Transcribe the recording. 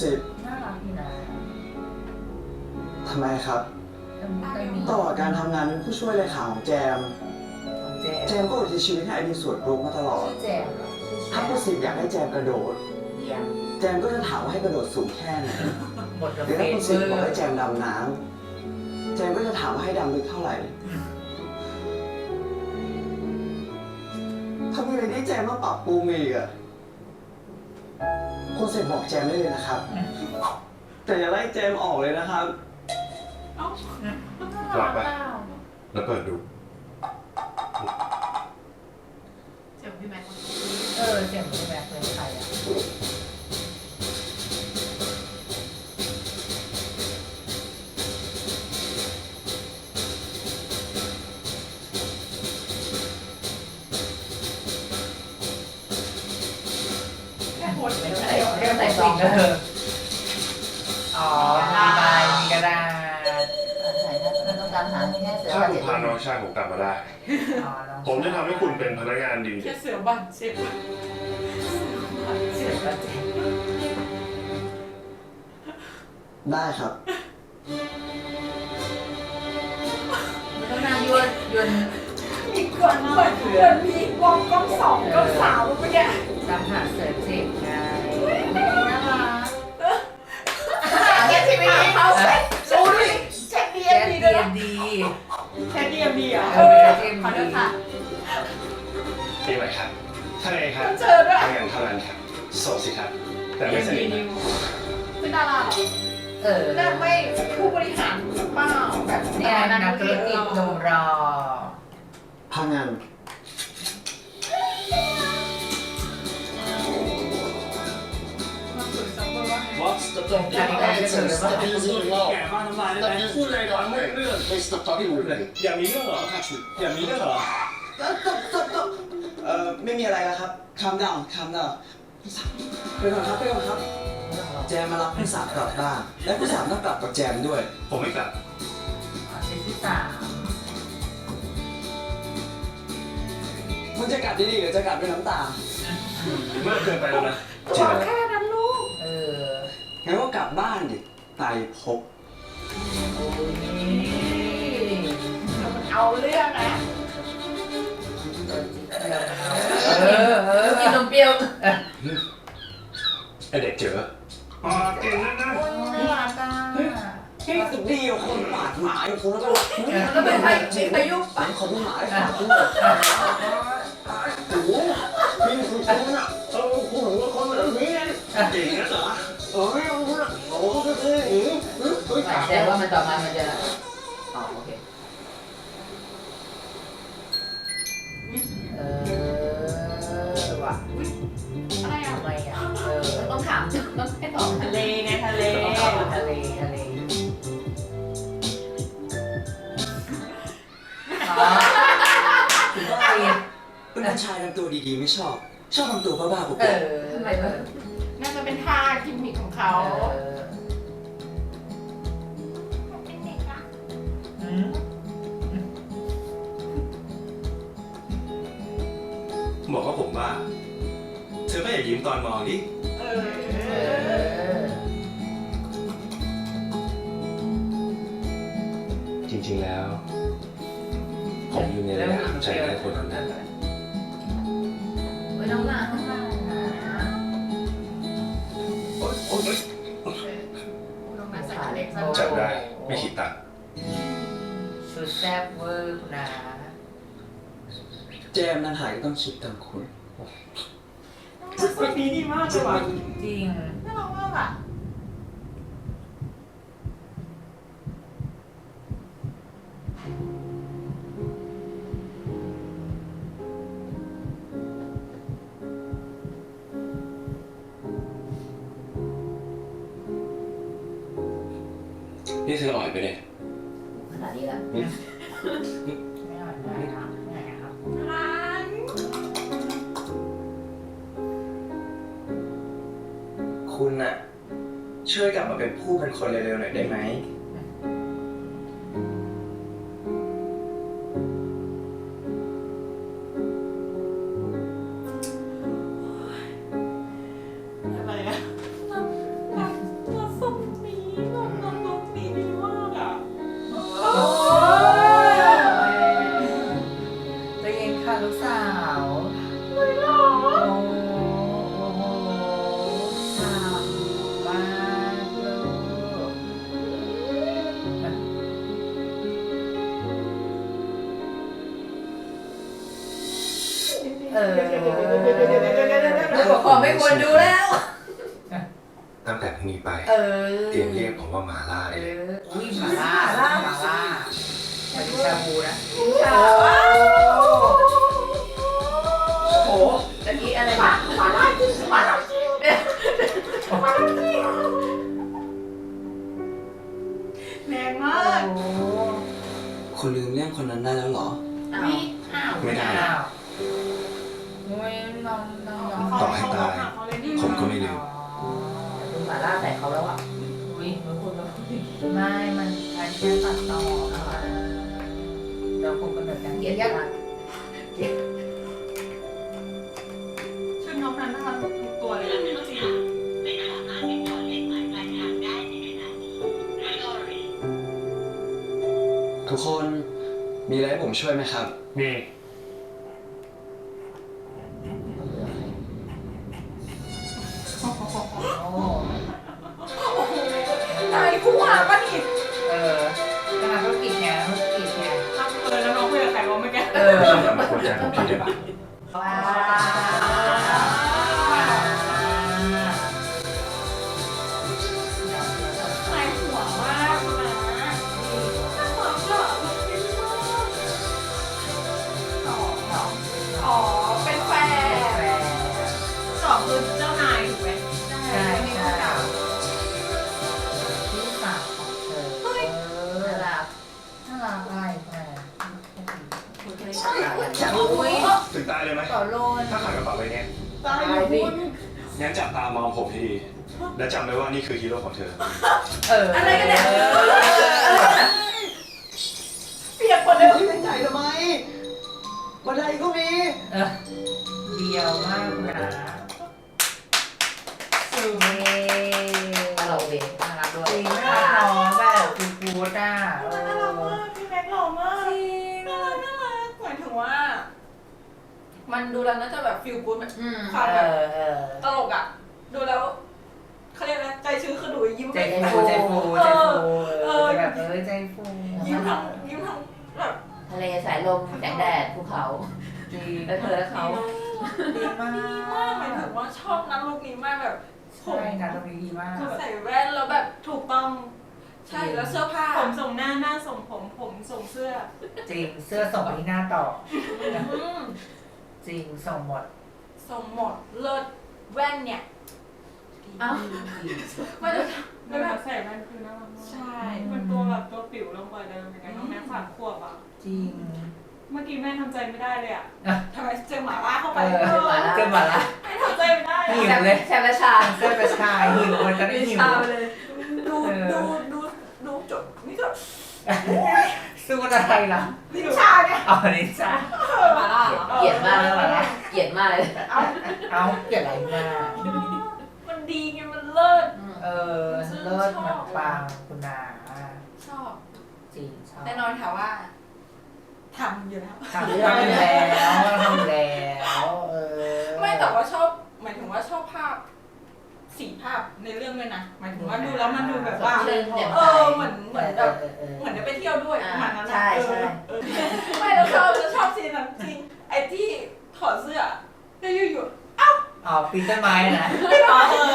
สิบน่ารักดีนะทำไมครับ แต่มีแต่มีตลอดการทำงานเป็นผู้ช่วยเลขาของแจม ของแจแจมมก็อุทิศชีวิตให้ไอดีส่วนรุกมาตลอด ชื่อแจมเหรอชื่อแจถ้ามผู้สิบอยากให้แจมกระโดด เยี่ยมแจมก็จะถามว่าให้กระโดดสูงแค่ไหนหมดหระรือเบิถ้าดคุณเวสิบอบอกให้ร์แจมดำน้ำแจมก็จะถามว่าให้ดำลึกเท่าไหร่ถ้ามีอะไรที่แจมต้องปรับปรุงอีกอะ คุณสิบบอกแจมได้เลยนะครับ แต่อย่าไล่แจมออกเลยนะครับหลับไปแล้วเปิดดูเจ็บพี่แม็กซ์เออเสียงพี่แม็กซ์เป็นใครอะ องได้ใส่ไม่ต้องใส่ซองกันเถอะอ๋อมีใบมีกระดาษใส่ถ้าต้องการหาแค่เสือถ้าบาดคุณเจ็บพาน้องชายผมกลับมาได้ อ๋อน้องผมจะทำให้คุณเป็นพนักงานดีแค่เสือบาดเจ็บเสือบาดเจ็บได้ครับไม่ต้องนานยวนยวนมีก่อนเหมือนเหมือนมีวงกล้องสองกล้องสามเมื่อกี้ตามหาเสือเจ็บไง เขาเช็คดูดิเช็คดีเอ็มดีด้วยนะดีแค่ดีเอ็มดีอะเออขอโทษค่ะปีใหม่ครับทะเลครับเจอด้วยทำงานเท่านั้นครับโสดสิครับ แต่ไม่สนิทนะเป็นดาราเหรอเออน่าไม่ผู้บริหารเปล่าแบบเนี่ยนักธุรกิจหนุ่มรอ พังงาน ว่าไง What's the Step problem? แก่บ้านน้ำลายได้ไหมพูดอะไรก่อนไม่เรื่อง It's the talking อย่ามีเรื่องเหรออย่ามีเรื่องเหรอจบจบจบเอ่อไม่มีอะไรแล้วครับ calm down calm down ไปก่อนครับไปก่อนครับ แจมมารับผู้สาวกลับบ้านและผู้สาวต้องกลับกับแจมด้วย ผมไม่กลับเซตที่สามมันจะกลับดีๆหรือจะกลับด้วยน้ำตา มากเกินไปแล้วนะ ขอแค่นั้นลูกเออ งั้นก็กลับบ้านดิไตรภพโอ้ยมันเอาเรื่องนะเออเออกินนมเปรี้ยวเออไอเด็กเจออ๋อเก่งนะนะโอ้ยน่ารักอะเฮ้ยดีอะคนปาดหมาอยู่คนแล้วก็แล้วเป็นใครมีพายุปาดคนหมาไอ้ปาดคนเลยโอ้โหนี่คือคนอะเออคุณหนูว่าคนแบบนี้เก่ง อ้โหก็คืออืมอืมเฮ้ยแสดงว่ามันต่อมามันจะอ๋อโอเคเออว่ะอะไรอะทำไมอะเออต้องถามจุดต้องให้ตอบทะเลไงทะเลทะเลทะเลทะเลอ๋อผมว่าเป็นผู้ชายทำตัวดีๆไม่ชอบ ชอบทำตัวบ้าๆปุ๊บเออทำไมเออน่าจะเป็นท่ากิมมิคของเขา เออ บอกว่าผมว่า เธอก็อย่ายิ้มตอนมองดิเอเอออจริงๆแล้ว ผมอยู่ในระดับใจใครคนนั้นนะเฮ้ยน้องหนาข้างล่างนะโอ๊ยโอ๊ยโอ๊ยลงมาใส่เล็กซะจับได้ไม่คิดตังค์ชุดแซ่บเวอร์คุณนะ แจมนันหายก็ต้องคิดตามคุณคนนี้ดีมากเลยว่ะจริง น่ารักมากอะนี่เธออ่อยไปเลยขนาดนี้แล้วไม่อ่านได้ครั คุณน่ะ ช่วยกลับมาเป็นผู้เป็นคนเร็วๆหน่อยได้ไหม เออผู้ปกครอไม่ควรดูแล้ว ตั้งแต่พรุ่งนี้ไป เออเตรียมเรียกผมว่าหมาล่าเอเลย ออุ้ยหมาล่าหมาล่าไม่ใช่ชาบูนะค่ะโอ้โอ้โหตะกี้อะไรนะมาล่าจิ้มมาล่าจิ้มแรงมากคุณลืมเรื่องคนนั้นได้แล้วเหรอ อ้าวไม่ได้ อ้าว โอ้ยน้องน้องน้องต่อให้ตาย ผมก็ไม่ลืม ดูหมาล่าใส่เขาแล้วอะอุ้ยมันคุณแล้วไม่ มันอันแค่ตัดต่อค่ะเราคงกำหนดการเกลียดยักษ์ชุดน้องนั้นน่ารักทุกตัวเลยจริงทุกคนมีอะไรให้ผมช่วยไหมครับ นี่ นายผู้หาปะนี่เออขนาดธุรกิจไงธุรกิจไง เออแล้วน้องคุยกับใครวะเมื่อกี้ เอออย่ามากดใจผมทีได้ปะว้า เลยไหมต่อโลนถ้าขายกระเป๋าใบเนี้ยตายดิงั้นจับตามองผมให้ดี และจำไว้ว่านี่คือฮีโร่ของเธอ เอออะไรกันเนี่ยออเปียกคนเดียวไม่จ่ายทำไมบันไดก็มีเออเดียวมากนะ สูง เย้ตลกดีน่ารักด้วยจริงน่ารักน้องแบบกูกูจ้าเอ น่ารัก อ มากพี่แม็กหล่อมากน่ารักน่ารักหมายถึงว่า มันดูแล้วน่าจะแบบฟิลกู๊ดแบบอืมความเอแบบอเออตลกอะ ดูแล้วเขาเรียกอะไรใจชื้นคือดูยิ้มใจฟูใจฟูใจฟูเออแบบเออใจฟูยิ้มทั้งยิ้มทั้งแบบทะเลสายลมแสงแดดภูเขาจริงและเธอและเขาดีมากดีมากหมายถึงว่าชอบนะลูกนี้มากแบบผมใช่นะตรงนี้ดีมาก ใส่แว่นแล้วแบบถูกต้อง ใช่แล้วเสื้อผ้าผมส่งหน้าหน้าส่งผมผมส่งเสื้อจริงเสื้อส่งไปที่หน้าต่อ อืม จริงส่งหมดส่งหมดเลิศแว่นเนี่ยเอ้ามันจะมันแบบใส่แว่นคือน่ารักมากใช่ มันตัวแบบตัวปิ๋วลงกว่าเดิมยังไงน้องแม่สามขวบอะ จริง เมื่อกี้แม่ทำใจไม่ได้เลยอะทำไมเจอหมาล่าเข้าเอไปอเจอหมาละไม่ทำใจไม่ได้หิอะวเลย แชมป์และชาเสื้อกระชายหิวมันจะได้หิว ชาไปเลย ดูเออ ดูดูดูจบนี่ก็สู้อะไรล่ะนิชาเนี่ยอ๋อนี่จ้าหมาล่า เกลียดมากเลยนะเกลียดมากเลย เอาเอาเกลียดอะไรมากมันดีไงมันเลิศ เออเลิศมันปังคุณนาชอบ จริงชอบแน่นอนค่ะว่าทำอยู่แล้ว ทำอยู่แล้วทำอยู่แล้วเออไม่แต่ว่าชอบ หมายถึงว่าชอบภาพ สีภาพในเรื่องด้วยนะ หมายถึงว่าดูแล้วมันดูแบบว่า สดชื่นแจ่มเอใสอเหมือนเหมือนแบบเออเออเหมือนได้ไปเที่ยวด้วยประมาณนั้นนะใช่ใช่ เออเออไม่แล้วชอบแล้วชอบซีนนั้นจริงไอ้ที่ถอดเสื้อแล้วอยู่อ๋อปีนต้นไม้นะๆไม่ถอดเออ